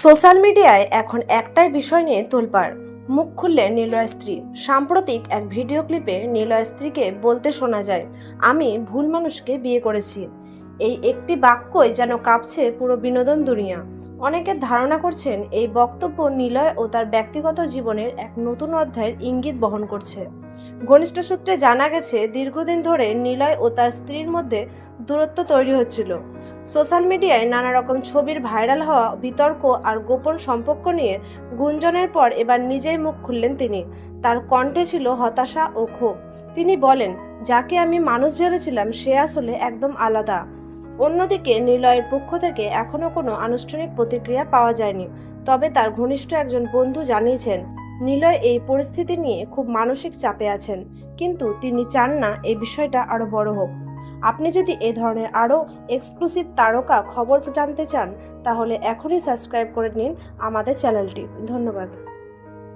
Social মিডিয়ায় এখন একটাই বিষয় নিয়ে তোলপাড়। মুখ খুললেন নিলয় স্ত্রী। সাম্প্রতিক এক ভিডিও ক্লিপে নীলয় স্ত্রীকে বলতে শোনা যায়, আমি ভুল মানুষকে বিয়ে করেছি। এই একটি বাক্যই যেন কাঁপছে পুরো বিনোদন দুনিয়া। অনেকে ধারণা করছেন এই বক্তব্য নিলয় ও তার ব্যক্তিগত জীবনের এক নতুন অধ্যায়ের ইঙ্গিত বহন করছে। ঘনিষ্ঠ সূত্রে জানা গেছে, দীর্ঘদিন ধরে নিলয় ও তার স্ত্রীর মধ্যে দূরত্ব তৈরি হচ্ছিল। সোশ্যাল মিডিয়ায় নানা রকম ছবির ভাইরাল হওয়া, বিতর্ক আর গোপন সম্পর্ক নিয়ে গুঞ্জনের পর এবার নিজেই মুখ খুললেন তিনি। তার কণ্ঠে ছিল হতাশা ও ক্ষোভ। তিনি বলেন, যাকে আমি মানুষ ভেবেছিলাম, সে আসলে একদম আলাদা। অন্যদিকে নিলয়ের পক্ষ থেকে এখনও কোনো আনুষ্ঠানিক প্রতিক্রিয়া পাওয়া যায়নি। তবে তার ঘনিষ্ঠ একজন বন্ধু জানিয়েছেন, নিলয় এই পরিস্থিতি নিয়ে খুব মানসিক চাপে আছেন, কিন্তু তিনি চান না এই বিষয়টা আরও বড় হোক। আপনি যদি এ ধরনের আরও এক্সক্লুসিভ তারকা খবর জানতে চান, তাহলে এখনই সাবস্ক্রাইব করে নিন আমাদের চ্যানেলটি। ধন্যবাদ।